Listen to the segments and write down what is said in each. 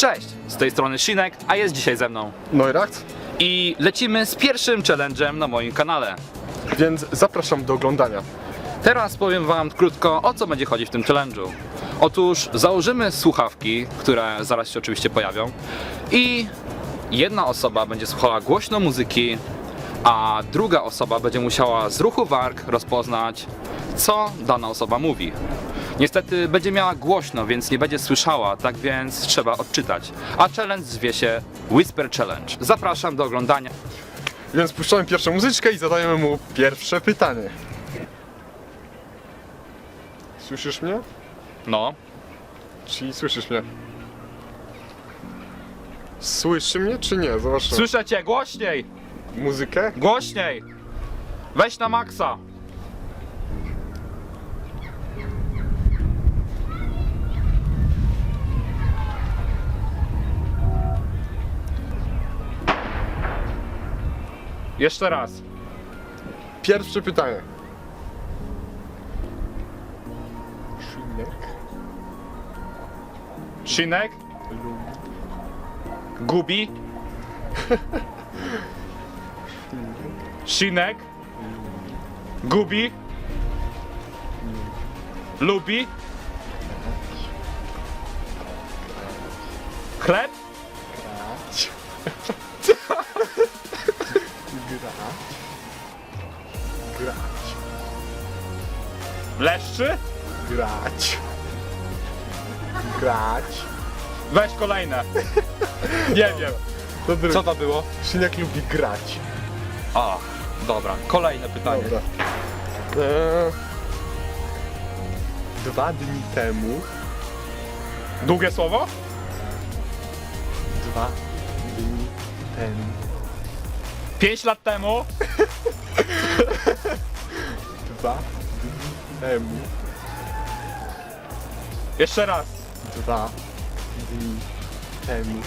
Cześć, z tej strony Shinek, a jest dzisiaj ze mną. Neuracht, I lecimy z pierwszym challenge'em na moim kanale. więc zapraszam do oglądania. Teraz powiem wam krótko o co będzie chodzić w tym challenge'u. Otóż założymy słuchawki, które zaraz się oczywiście pojawią i jedna osoba będzie słuchała głośno muzyki, a druga osoba będzie musiała z ruchu warg rozpoznać co dana osoba mówi. Niestety będzie miała głośno, więc nie będzie słyszała, tak więc trzeba odczytać. A challenge zwie się Whisper Challenge. Zapraszam do oglądania. Więc puszczamy pierwszą muzyczkę i zadajemy mu pierwsze pytanie. Słyszysz mnie? No, Czyli słyszysz mnie? Słyszy mnie czy nie? Zobaczmy. słyszę cię głośniej! Muzykę? Głośniej! Weź na maksa! Jeszcze raz. Pierwsze pytanie. Szynek Szynek? Gubi? Szynek? Gubi? Lubi? Chleb? Leszczy? Grać. Grać. Weź kolejne. Nie wiem. To drugie. Co to było? Szynek lubi grać. A, dobra. Kolejne pytanie. Dobra. Eee, dwa dni temu. Długie słowo? Dwa dni temu. Pięć lat temu. Dwa temu. Jeszcze raz. Dwa dni temu.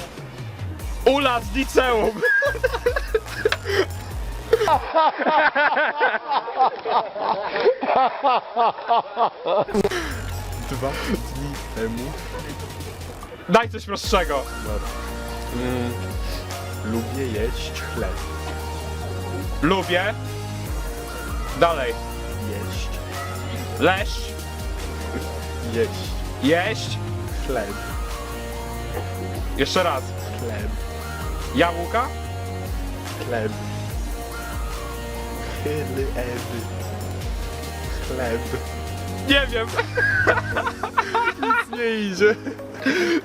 Ula z liceum. Dwa dni temu. Daj coś prostszego. Dobra. Mm, lubię jeść chleb. Lubię. Dalej. Jeść. Leszcz. Jeść. Jeść. Chleb. Jeszcze raz. Chleb. Jabłka. Chleb. Chleb. Chleb. Nie wiem. Nie idzie.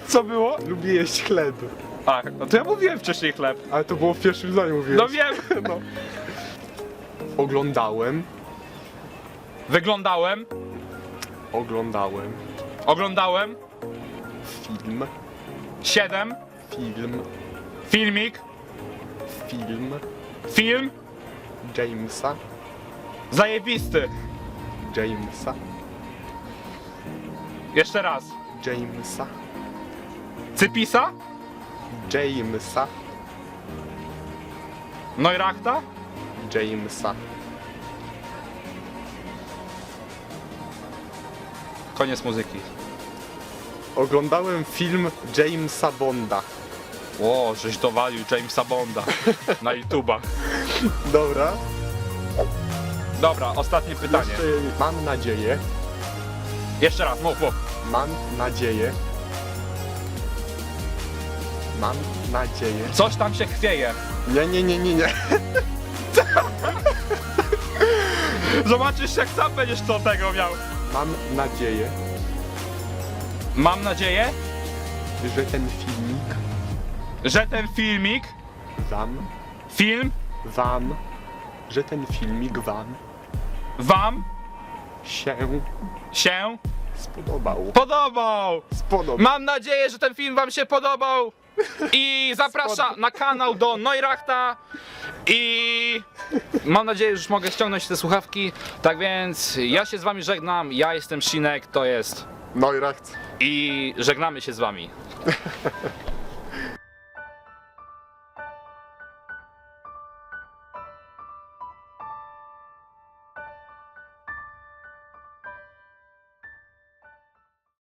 Co było? Lubię jeść chleb. A, no to ja mówiłem wcześniej chleb. Ale to było w pierwszym zdaniu mówiłem. No wiem. No. Oglądałem. Wyglądałem. Oglądałem. Oglądałem. Film. Siedem. Film. Filmik. Film. Film. Jamesa. Zajebisty. Jamesa. Jeszcze raz. Jamesa. Cypisa. Jamesa. Neurachta. Jamesa. Koniec muzyki. Oglądałem film Jamesa Bonda. O, żeś dowalił Jamesa Bonda na YouTubach. Dobra. Dobra, ostatnie pytanie. Jeszcze mam nadzieję, Jeszcze raz, mów, mów. mam nadzieję, mam nadzieję. Coś tam się chwieje. Nie, nie, nie, nie, nie. Zobaczysz jak sam będziesz co tego miał. Mam nadzieję, Mam nadzieję, że ten filmik że ten filmik, wam, film, wam, że ten filmik wam wam się się spodobał. podobał. Spodobał. Mam nadzieję, że ten film wam się podobał. I zapraszam na kanał do Neurachta. I mam nadzieję, że już mogę ściągnąć te słuchawki. Tak więc ja się z wami żegnam. Ja jestem Shinek, to jest. No i reakcja. I żegnamy się z wami.